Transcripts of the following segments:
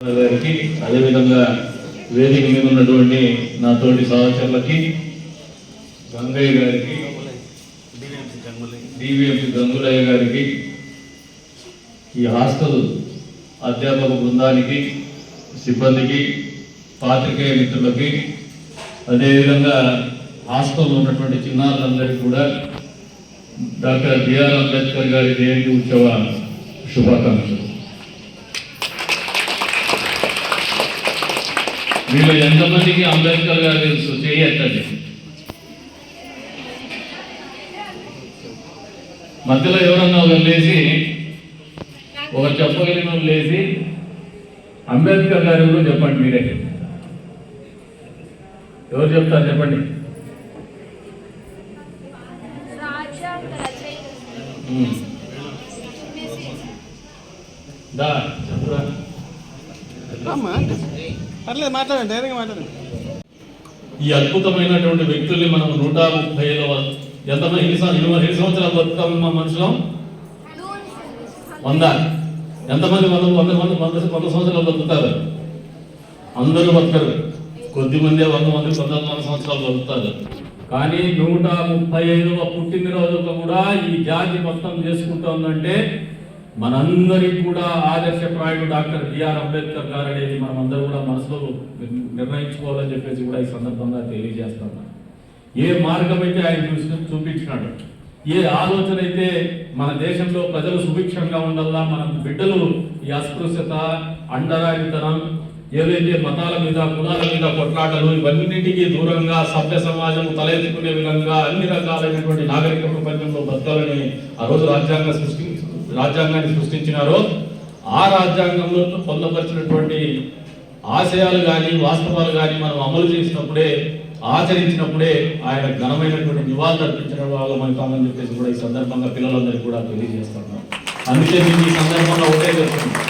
గారికి అదేవిధంగా వేదిక మీద ఉన్నటువంటి నా తోటి సహచరులకి గంగయ్య గారికి డివిఎంసి గంగులయ్య గారికి ఈ హాస్టల్ అధ్యాపక బృందానికి సిబ్బందికి పాత్రికేయ మిత్రులకి అదేవిధంగా హాస్టల్ ఉన్నటువంటి చిన్నారులందరికీ కూడా డాక్టర్ బిఆర్ అంబేద్కర్ గారి జయంతి ఉత్సవ శుభాకాంక్షలు. మీరు ఎంతమందికి అంబేద్కర్ గారు తెలుసు? చేయట్టండి మధ్యలో ఎవరన్నా ఒకరు లేచి ఒక చెప్పగలిగిన వాళ్ళు లేచి అంబేద్కర్ గారి గురించి చెప్పండి మీరే ఎవరు చెప్తారు చెప్పండి. దా. పర్లేదు మాట్లాడండి ధైర్యంగా మాట్లాడండి. ఈ అద్భుతమైనటువంటి వ్యక్తుల్ని మనం నూట ముప్పై ఐదవ ఎంతమంది ఎన్ని ఇరవై ఐదు సంవత్సరాలు సంవత్సరాలు మా మనుషులం? వంద. ఎంతమంది వంద వంద మంది వంద వంద సంవత్సరాలు బతుకుతారు అందరూ బతకరు కొద్ది మంది వంద మంది వంద వంద సంవత్సరాలు బతుకుతారు కానీ నూట ముప్పై ఐదవ పుట్టినరోజు కూడా ఈ జాతి మొత్తం చేసుకుంటోందంటే మనందరికి కూడా ఆదర్శప్రాయుడు డాక్టర్ బిఆర్ అంబేద్కర్ గారు అనేది మనం అందరూ కూడా మనసులో నిర్ణయించుకోవాలని చెప్పేసి కూడా ఈ సందర్భంగా తెలియజేస్తున్నాను ఏ మార్గం అయితే ఆయన చూసిన చూపించినాడు ఏ ఆలోచన అయితే మన దేశంలో ప్రజలు సుభిక్షంగా ఉండాలా మన బిడ్డలు ఈ అస్పృశ్యత అండరానితనం ఏదైతే మతాల మీద కులాల మీద కొట్లాటలు ఇవన్నింటికి దూరంగా సభ్య సమాజం తలెత్తుకునే విధంగా అన్ని రకాలైనటువంటి నాగరిక ప్రపంచంలో బతకాలని ఆ రోజు రాజ్యాంగం సృష్టి రాజ్యాంగాన్ని సృష్టించినారో ఆ రాజ్యాంగంలో పొందపరిచినటువంటి ఆశయాలు కానీ వాస్తవాలు కానీ మనం అమలు చేసినప్పుడే ఆచరించినప్పుడే ఆయన ఘనమైనటువంటి నివాళులు అర్పించిన వాళ్ళం అవుతామని చెప్పేసి కూడా ఈ సందర్భంగా పిల్లలందరికీ కూడా తెలియజేస్తున్నాం. అందుకే నేను ఈ సందర్భంలో ఒకటే చెప్తున్నాను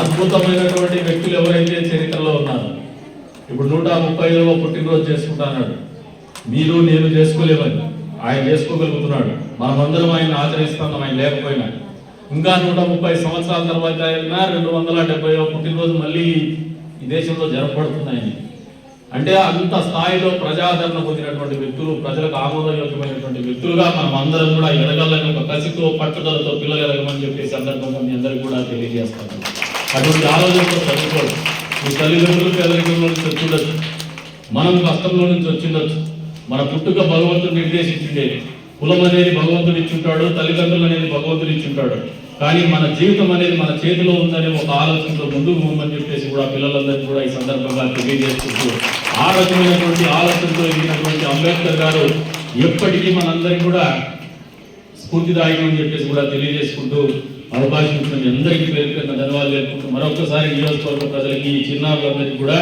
అద్భుతమైనటువంటి వ్యక్తులు ఎవరైతే చరిత్రలో ఉన్నారో ఇప్పుడు నూట ముప్పై పుట్టినరోజు చేసుకుంటున్నాడు. మీరు నేను చేసుకోలేమని ఆయన చేసుకోగలుగుతున్నాడు. మనమందరం ఆయన ఆచరిస్తున్నాం ఆయన లేకపోయినా. ఇంకా నూట ముప్పై సంవత్సరాల తర్వాత అయినా రెండు వందల డెబ్బై పుట్టినరోజు మళ్ళీ ఈ దేశంలో జరపబడుతున్నాయని అంటే అంత స్థాయిలో ప్రజాదరణ పొందినటువంటి వ్యక్తులు ప్రజలకు ఆమోదయోగ్యమైనటువంటి వ్యక్తులుగా మనం అందరం కూడా ఎదగాలని ఒక కసితో పట్టుదలతో పిల్లలు ఎదగమని చెప్పేసి సందర్భంగా మీ అందరికీ కూడా తెలియజేస్తాను. అటువంటి ఆలోచనతో చదువుకోవడం మీ తల్లిదండ్రులు పేదరికంలో నుంచి వచ్చిండొచ్చు మనం కష్టంలో నుంచి వచ్చిండొచ్చు. మన పుట్టుక భగవంతుడు నిర్దేశించిండే కులం అనేది భగవంతుడు ఇచ్చుంటాడు తల్లిదండ్రులు అనేది భగవంతుడు ఇచ్చుంటాడు. కానీ మన జీవితం అనేది మన చేతిలో ఉందనే ఒక ఆలోచనతో ముందుకు పోమని చెప్పేసి కూడా పిల్లలందరికీ కూడా ఈ సందర్భంగా తెలియజేసుకుంటూ ఆ రకమైనటువంటి ఆలోచనతో ఎదిగినటువంటి అంబేద్కర్ గారు ఎప్పటికీ మనందరికీ కూడా స్ఫూర్తిదాయకం అని చెప్పేసి కూడా తెలియజేసుకుంటూ అవకాశం ఇచ్చిన అందరికీ పేరు పేరున ధన్యవాదాలు తెలుపుకుంటూ మరొకసారి నియోజకవర్గ ప్రజలకి చిన్నారులందరికీ కూడా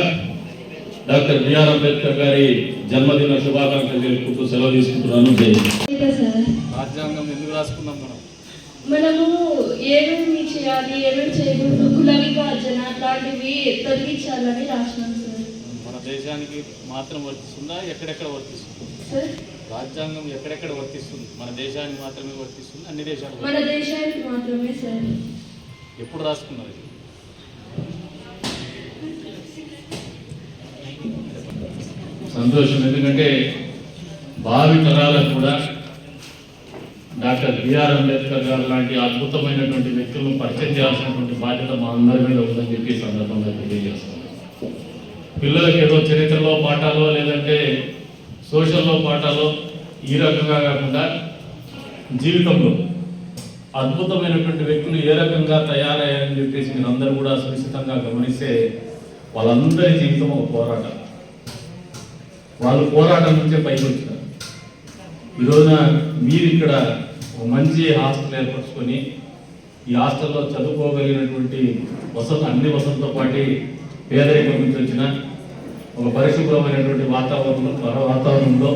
డాక్టర్ బిఆర్ అంబేద్కర్ గారి జన్మదిన శుభాకాంక్షలు తెలుపుకుంటూ సెలవు తీసుకుంటున్నాను. రాజ్యాంగం ఎందుకు రాసుకున్నాం మనం? మనము ఏమేమి చేయాలి ఏమేమి చేయకూడదు కుల విభజన అట్లాంటివి తొలగించాలని రాసినాం సార్. మన దేశానికి మాత్రం వర్తిస్తుందా? ఎక్కడెక్కడ వర్తిస్తుంది? సార్? రాజ్యాంగం ఎక్కడెక్కడ వర్తిస్తుంది? మన దేశానికి మాత్రమే వర్తిస్తుంది అన్ని దేశాలకు మన దేశానికి మాత్రమే సార్. ఎప్పుడు రాసుకున్నారు సంతోషం. ఎందుకంటే భావి తరాలకు కూడా డాక్టర్ బిఆర్ అంబేద్కర్ గారు లాంటి అద్భుతమైనటువంటి వ్యక్తులను పరిచయం చేయాల్సినటువంటి బాధ్యత మా అందరి మీద ఉందని చెప్పి సందర్భంగా తెలియజేస్తున్నాం. పిల్లలకి ఏదో చరిత్రలో పాఠాలో లేదంటే సోషల్లో పాఠాలో ఈ రకంగా కాకుండా జీవితంలో అద్భుతమైనటువంటి వ్యక్తులు ఏ రకంగా తయారయ్యారని చెప్పేసి మీరు అందరూ కూడా సునిశ్చితంగా గమనిస్తే వాళ్ళందరి జీవితం ఒక పోరాటం. వాళ్ళు పోరాటం నుంచే పైకి వచ్చారు. ఈ రోజున మీరు ఇక్కడ ఒక మంచి హాస్టల్ ఏర్పరచుకొని ఈ హాస్టల్లో చదువుకోగలిగినటువంటి వసతులు అన్ని వసతులతో పాటు పేదరికం నుంచి వచ్చిన ఒక పరిశుభ్రమైనటువంటి వాతావరణంలో పర- వాతావరణంలో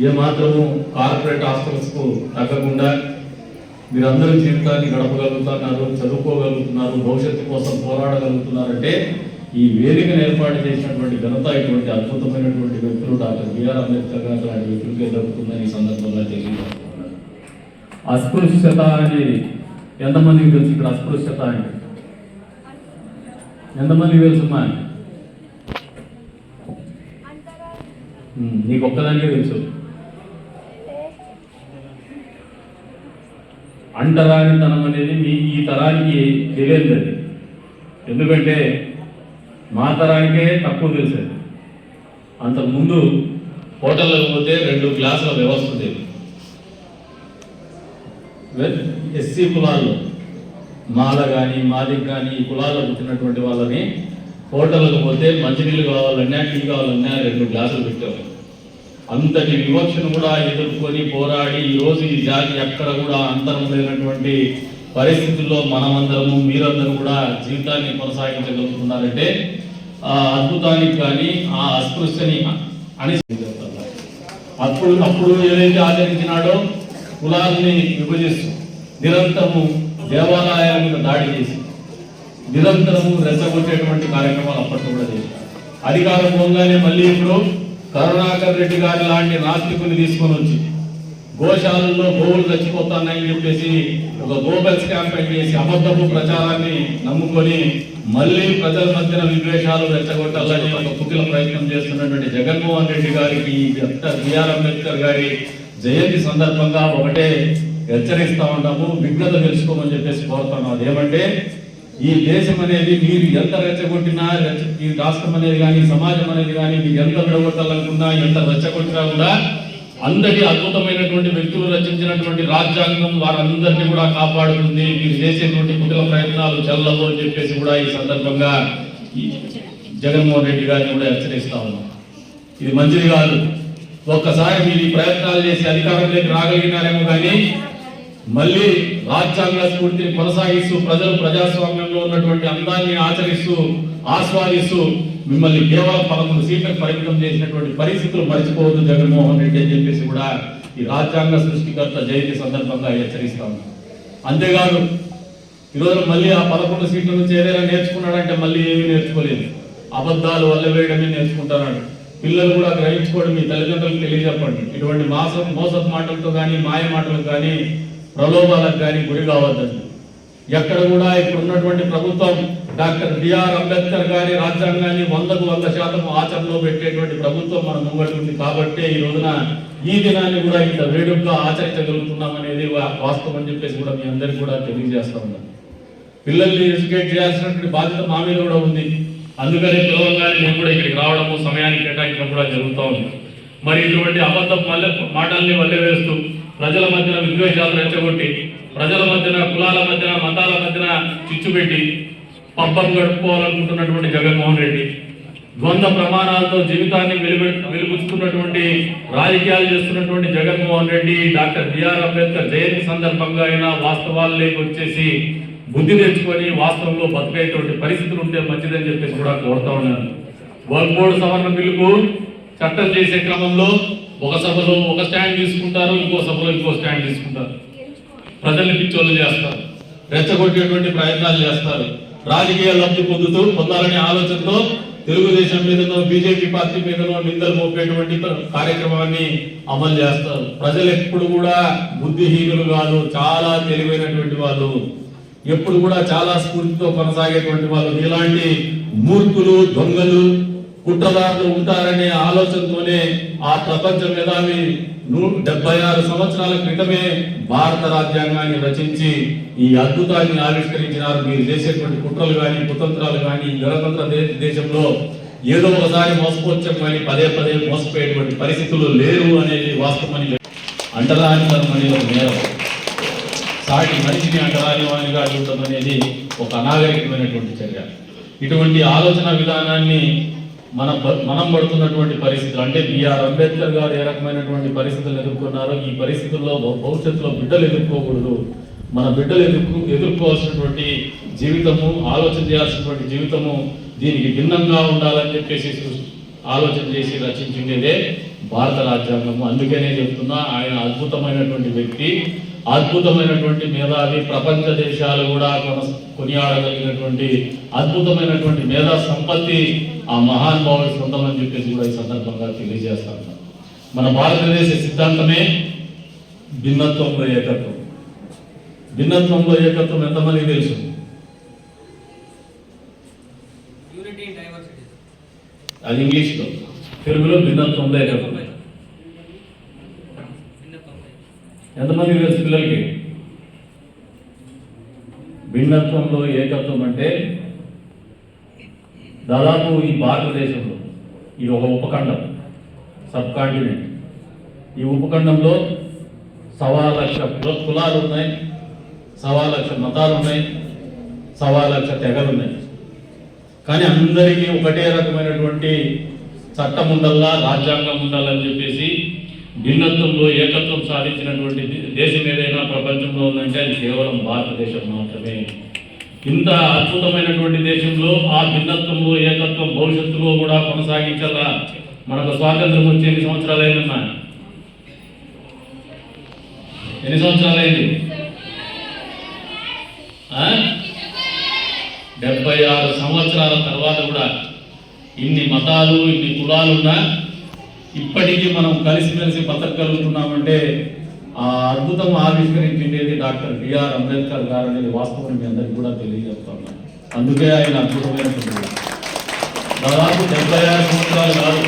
ఏమాత్రము కార్పొరేట్ హాస్టల్స్కు తగ్గకుండా మీరందరూ జీవితాన్ని గడపగలుగుతున్నారు చదువుకోగలుగుతున్నారు భవిష్యత్తు కోసం పోరాడగలుగుతున్నారంటే ఈ వేదికను ఏర్పాటు చేసినటువంటి ఘనత ఇటువంటి అద్భుతమైనటువంటి వ్యక్తులు డాక్టర్ బిఆర్ అంబేద్కర్ గారు లాంటి వ్యక్తులకే దొరుకుతుందని ఈ సందర్భంగా తెలియజేస్తున్నారు అస్పృశ్యత అనేది ఎంతమందికి తెలుసు ఇక్కడ అస్పృశ్యత అంటే? ఎంతమందికి తెలుసుమ్మా నీకు ఒక్కదానికే తెలుసు. అంటరానితనం అనేది మీ ఈ తరానికి తెలియదు అది. ఎందుకంటే మా తరానికే తక్కువ తెలిసేది. అంతకుముందు హోటల్లోకి పోతే రెండు గ్లాసుల వ్యవస్థ ఉండేది. ఎస్సీ కులాల్లో మాల కానీ మాదిక్ కానీ ఈ కులాల్లో పుట్టినటువంటి వాళ్ళని హోటల్కి పోతే మంచినీళ్ళు కావాలన్నా టీ కావాలన్నా రెండు గ్లాసులు పెట్టేవారు అంతటి వివక్షను కూడా ఎదుర్కొని పోరాడి ఈరోజు రోజు ఈ జాతి ఎక్కడ కూడా అంతరం లేనటువంటి పరిస్థితుల్లో మనమందరము మీరందరూ కూడా జీవితాన్ని కొనసాగించగలుగుతున్నారంటే ఆ అద్భుతానికి కానీ ఆ అస్పృశ్యని అని అప్పుడు అప్పుడు ఏదైతే ఆచరించినాడో కులాలని విభజిస్తూ నిరంతరము దేవాలయాల మీద దాడి చేసి నిరంతరము రెచ్చగొట్టేటువంటి కార్యక్రమాలు అప్పట్లో కూడా చేశారు. అధికారం పోగానే మళ్ళీ ఇప్పుడు కరుణాకర్ రెడ్డి గారి లాంటి నాస్తికుని తీసుకొని వచ్చి గోశాలలో గోవులు చచ్చిపోతున్నాయని చెప్పేసి ఒక గోబెల్స్ క్యాంపెయిన్ చేసి అబద్ధపు ప్రచారాన్ని నమ్ముకొని మళ్ళీ ప్రజల మధ్యన విద్వేషాలు రెచ్చగొట్టాలని ఒక కుటిల ప్రయత్నం చేస్తున్నటువంటి జగన్మోహన్ రెడ్డి గారికి డాక్టర్ బిఆర్ అంబేద్కర్ గారి జయంతి సందర్భంగా ఒకటే హెచ్చరిస్తా ఉంటాము విఘ్నత తెలుసుకోమని చెప్పేసి కోరుతున్నాం. అదేమంటే ఈ దేశం అనేది మీరు ఎంత రెచ్చగొట్టినా ఈ రాష్ట్రం అనేది కానీ సమాజం అనేది కానీ మీరు ఎంత విడగొట్టాలనుకున్నా ఎంత రెచ్చగొట్టినా కూడా అందరి అద్భుతమైనటువంటి వ్యక్తులు రచించినటువంటి రాజ్యాంగం వారందరినీ కూడా కాపాడుతుంది. మీరు చేసేటువంటి కుటుంబ ప్రయత్నాలు చల్లవు అని చెప్పేసి కూడా ఈ సందర్భంగా ఈ జగన్మోహన్ రెడ్డి గారిని కూడా హెచ్చరిస్తా ఉన్నాం. ఇది మంచిది కాదు. ఒక్కసారి మీరు ఈ ప్రయత్నాలు చేసి అధికారంలోకి రాగలిగినారేమో కానీ మళ్ళీ రాజ్యాంగ స్ఫూర్తిని కొనసాగిస్తూ ప్రజలు ప్రజాస్వామ్యంలో ఉన్నటువంటి అందాన్ని ఆచరిస్తూ ఆస్వాదిస్తూ మిమ్మల్ని కేవలం పదకొండు సీట్లకు పరిమితం చేసినటువంటి పరిస్థితులు మరిచిపోవద్దు జగన్మోహన్ రెడ్డి అని చెప్పేసి కూడా ఈ రాజ్యాంగ సృష్టికర్త జయంతి సందర్భంగా హెచ్చరిస్తాము అంతేకాదు ఈరోజు మళ్ళీ ఆ పదకొండు సీట్ల నుంచి ఏదైనా నేర్చుకున్నాడంటే మళ్ళీ ఏమీ నేర్చుకోలేదు. అబద్ధాలు వల్ల వేయడమే నేర్చుకుంటున్నాడు. పిల్లలు కూడా గ్రహించుకోవడం మీ తల్లిదండ్రులకు తెలియజెప్పండి. ఇటువంటి మాసం మోసపు మాటలతో కానీ మాయ మాటలకు కానీ ప్రలోభాలకు కానీ గురి కావద్దండి. ఎక్కడ కూడా ఇప్పుడు ఉన్నటువంటి ప్రభుత్వం డాక్టర్ బిఆర్ అంబేద్కర్ గారి రాజ్యాంగాన్ని వందకు వంద శాతం ఆచరణలో పెట్టేటువంటి ప్రభుత్వం మన ముంగడుతుంది ఉంది. కాబట్టి ఈ రోజున ఈ దినాన్ని కూడా ఇంత వేడుకగా ఆచరించగలుగుతున్నాం అనేది వా- వాస్తవం అని చెప్పేసి కూడా మీ అందరికీ కూడా తెలియజేస్తా ఉన్నాం. పిల్లల్ని ఎడ్యుకేట్ చేయాల్సినటువంటి బాధ్యత మా మీద కూడా ఉంది. అందుకనే పిలవంగానే నేను కూడా ఇక్కడికి రావడము సమయానికి కేటాయించడం కూడా జరుగుతూ ఉంది. మరి ఇటువంటి అబద్ధ మల్లె మాటల్ని వల్లె వేస్తూ ప్రజల మధ్యన విద్వేషాలు రెచ్చగొట్టి ప్రజల మధ్యన కులాల మధ్యన మతాల మధ్యన చిచ్చు పెట్టి పబ్బం గడుపుకోవాలనుకుంటున్నటువంటి జగన్మోహన్ రెడ్డి ద్వంద్వ ప్రమాణాలతో జీవితాన్ని వెలుగు వెలుగుతున్నటువంటి రాజకీయాలు చేస్తున్నటువంటి Jaganmohan Reddy doctor B R Ambedkar Jayanti సందర్భంగా అయినా వాస్తవాల్లోకి వచ్చేసి బుద్ధి తెచ్చుకొని వాస్తవంలో బతికేటువంటి పరిస్థితులు ఉంటే మంచిదని చెప్పేసి కూడా కోరుతా ఉన్నాను. వరల్డ్ బోర్డు సవరణ బిల్లుకు చట్టం చేసే క్రమంలో ఒక సభలో ఒక స్టాండ్ తీసుకుంటారు ఇంకో సభలో ఇంకో స్టాండ్ తీసుకుంటారు. ప్రజల్ని పిచ్చోళ్ళు చేస్తారు రెచ్చగొట్టేటువంటి ప్రయత్నాలు చేస్తారు. రాజకీయ లబ్ధి పొందుతూ పొందాలనే ఆలోచనతో తెలుగుదేశం మీదనో బీజేపీ పార్టీ మీదనో నిందలు మోపేటువంటి కార్యక్రమాన్ని అమలు చేస్తారు. ప్రజలు ఎప్పుడు కూడా బుద్ధిహీనులు కాదు చాలా తెలివైనటువంటి వాళ్ళు. ఎప్పుడు కూడా చాలా స్ఫూర్తితో కొనసాగేటువంటి వాళ్ళు. ఇలాంటి మూర్ఖులు దొంగలు కుట్రదారులు ఉంటారనే ఆలోచనతోనే ఆ ప్రపంచ మేధావి డెబ్బై ఆరు సంవత్సరాల క్రితమే భారత రాజ్యాంగాన్ని రచించి ఈ అద్భుతాన్ని ఆవిష్కరించినారు. మీరు చేసేటువంటి కుట్రలు కానీ కుతంత్రాలు కానీ గణతంత్ర దేశంలో ఏదో ఒకసారి మోసపోవచ్చం కానీ పదే పదే మోసపోయేటువంటి పరిస్థితులు లేవు అనేది వాస్తవమని అంటరానితనం అనేది ఒక నేరం. సాటి మనిషిని అంటరాని వానిగా చూడటం అనేది ఒక అనాగరికమైనటువంటి చర్య. ఇటువంటి ఆలోచన విధానాన్ని మన మనం పడుతున్నటువంటి పరిస్థితులు అంటే బిఆర్ అంబేద్కర్ గారు ఏ రకమైనటువంటి పరిస్థితులు ఎదుర్కొన్నారో ఈ పరిస్థితుల్లో భవిష్యత్తులో బిడ్డలు ఎదుర్కోకూడదు. మన బిడ్డలు ఎదుర్కొ ఎదుర్కోవాల్సినటువంటి జీవితము ఆలోచన చేయాల్సినటువంటి జీవితము దీనికి భిన్నంగా ఉండాలని చెప్పేసి ఆలోచన చేసి రచించిండేదే భారత రాజ్యాంగము. అందుకనే చెప్తున్నా ఆయన అద్భుతమైనటువంటి వ్యక్తి. అద్భుతమైనటువంటి మేధావి ప్రపంచ దేశాలు కూడా కొన కొనియాడగలిగినటువంటి అద్భుతమైనటువంటి మేధా సంపత్తి ఆ మహానుభావుడి సొంతమని చెప్పేసి కూడా ఈ సందర్భంగా తెలియజేస్తా ఉన్నాను మన భారతదేశ సిద్ధాంతమే భిన్నత్వంలో ఏకత్వం. భిన్నత్వంలో ఏకత్వం ఎంతమందికి తెలుసు? అది ఇంగ్లీష్లో. తెలుగులో భిన్నత్వంలో ఏకత్వం. ఎంతమంది తెలుసు పిల్లలకి? భిన్నత్వంలో ఏకత్వం అంటే దాదాపు ఈ భారతదేశంలో ఇది ఒక ఉపఖండం సబ్ కాంటినెంట్ ఈ ఉపఖండంలో సవా లక్ష కులాలు ఉన్నాయి సవా లక్ష మతాలు ఉన్నాయి సవా లక్ష తెగలు ఉన్నాయి కానీ అందరికీ ఒకటే రకమైనటువంటి చట్టం ఉండల్లా రాజ్యాంగం ఉండాలని చెప్పేసి భిన్నత్వంలో ఏకత్వం సాధించినటువంటి దేశం ఏదైనా ప్రపంచంలో ఉందంటే అది కేవలం భారతదేశం మాత్రమే. ఇంత అద్భుతమైనటువంటి దేశంలో ఆ భిన్నత్వంలో ఏకత్వం భవిష్యత్తులో కూడా కొనసాగించాలా? మనకు స్వాతంత్రం వచ్చి ఎన్ని సంవత్సరాలు అయిందమ్మా ఎన్ని సంవత్సరాలు అయింది డెబ్బై ఆరు సంవత్సరాల తర్వాత కూడా ఇన్ని మతాలు ఇన్ని కులాలున్నా ఇప్పటికీ మనం కలిసిమెలిసి బతకగలుగుతున్నామంటే ఆ అద్భుతం ఆవిష్కరించింది డాక్టర్ బిఆర్ అంబేద్కర్ గారు అనేది వాస్తవం మీ అందరికీ కూడా తెలియజేస్తున్నాను అందుకే ఆయన అద్భుతమైనటువంటి దాదాపు డెబ్బై ఆరు సంవత్సరాలు కాదు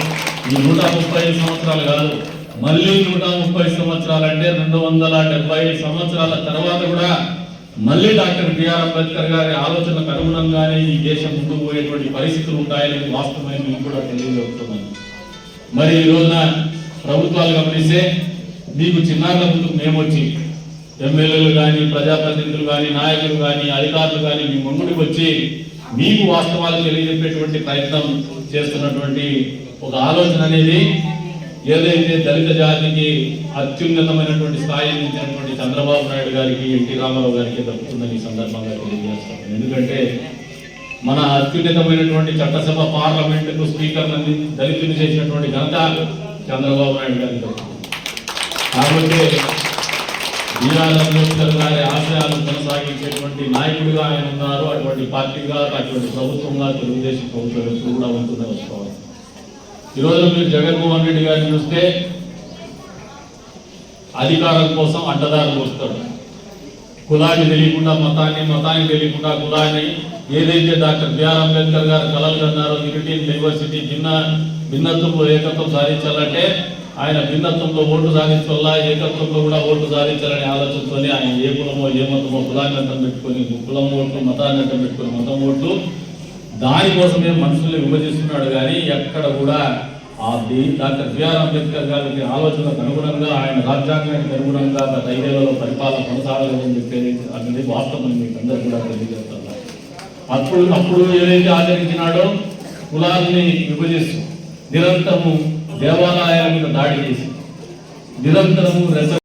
ఈ నూట ముప్పై ఐదు సంవత్సరాలు కాదు మళ్ళీ నూట ముప్పై సంవత్సరాలు అంటే రెండు వందల డెబ్బై సంవత్సరాల తర్వాత కూడా మళ్ళీ డాక్టర్ బిఆర్ అంబేద్కర్ గారి ఆలోచనకు అనుగుణంగానే ఈ దేశం ముందుకు పోయేటువంటి పరిస్థితులు ఉంటాయని వాస్తవమైన మేము కూడా తెలియజేస్తున్నాను మరి ఈ రోజున ప్రభుత్వాలు గమనిస్తే మీకు చిన్నారుల ముందు మేము వచ్చి ఎమ్మెల్యేలు కానీ ప్రజాప్రతినిధులు కానీ నాయకులు కానీ అధికారులు కానీ మీ ముందుకు వచ్చి మీకు వాస్తవాలు తెలియజెప్పేటువంటి ప్రయత్నం చేస్తున్నటువంటి ఒక ఆలోచన అనేది ఏదైతే దళిత జాతికి అత్యున్నతమైనటువంటి స్థాయి ఇచ్చినటువంటి చంద్రబాబు నాయుడు గారికి ఎన్టీ రామారావు గారికి దక్కుతుందని ఈ సందర్భంగా తెలియజేస్తాను ఎందుకంటే మన అత్యున్నతమైనటువంటి చట్టసభ పార్లమెంటుకు స్పీకర్ అంది దళితులు చేసినటువంటి ఘనత చంద్రబాబు నాయుడు గారికి కాబట్టి బిఆర్ అంబేద్కర్ గారి ఆశయాలను కొనసాగించేటువంటి నాయకుడిగా ఆయన ఉన్నారు. అటువంటి పార్టీగా అటువంటి ప్రభుత్వంగా తెలుగుదేశం ప్రభుత్వం ఎప్పుడు కూడా ఉంటుందని వసుకోవాలి ఈరోజు మీరు జగన్మోహన్ రెడ్డి గారిని చూస్తే అధికారం కోసం అడ్డదారులు వస్తాడు కులాన్ని తెలియకుండా మతాన్ని మతాన్ని తెలియకుండా కులాన్ని ఏదైతే డాక్టర్ బిఆర్ అంబేద్కర్ గారు కలలు అన్నారో యూనిటీ డైవర్సిటీ భిన్న భిన్నత్వంలో ఏకత్వం సాధించాలంటే ఆయన భిన్నత్వంలో ఓటు సాధించాలా ఏకత్వంలో కూడా ఓటు సాధించాలనే ఆలోచనతోనే ఆయన ఏ కులమో ఏ మతమో కులాన్ని అడ్డం పెట్టుకొని కులం ఓట్లు మతాన్ని అడ్డం పెట్టుకొని మతం ఓట్లు దానికోసమే మనుషుల్ని విభజిస్తున్నాడు కానీ ఎక్కడ కూడా ఆ డాక్టర్ బిఆర్ అంబేద్కర్ గారికి ఆలోచనకు అనుగుణంగా ఆయన రాజ్యాంగానికి అనుగుణంగా గత ఐదేళ్ళలో పరిపాలన కొనసాగలేదని చెప్పేది అనేది వాస్తవం మీకు అందరూ కూడా తెలియజేస్తారు అప్పుడు అప్పుడు ఏదైతే ఆచరించినాడో కులాన్ని విభజిస్తూ నిరంతరము దేవాలయాల మీద దాడి చేసి నిరంతరము